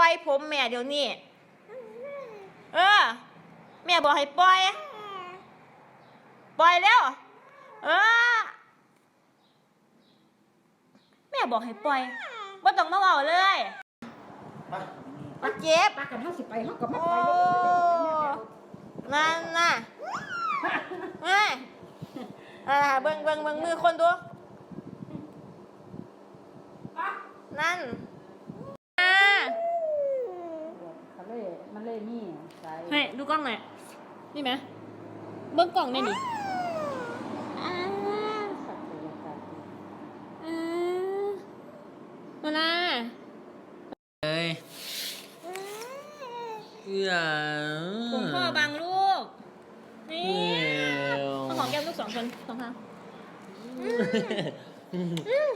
ล่อยผมแม่เดี๋ยวนี้ เออ แม่บอกให้ปล่อย ปล่อยแล้ว เออ แม่บอกให้ปล่อยว่าต้องมาเว้าเลยมามันเจ็บปากันเฮาสิไปเฮาก็มาโอ้ไปเลยนั่นน่ะเอ้ยอ่าเบิ่งเบิ่งเบิ่งมือคนดูนั่นอ่า เขาเลยมันเลยนี่ใส่ เฮ้ยดูกล้องหน่อยนี่ไหมเบิ่งกล้องได้นี่อ่าสัตว์เลยค่ะอ่าโนนาเอ้ยอย่าผมพ่อบางลูก นี่เอวเอาของแก้มลูกสองคนสองข้างอืม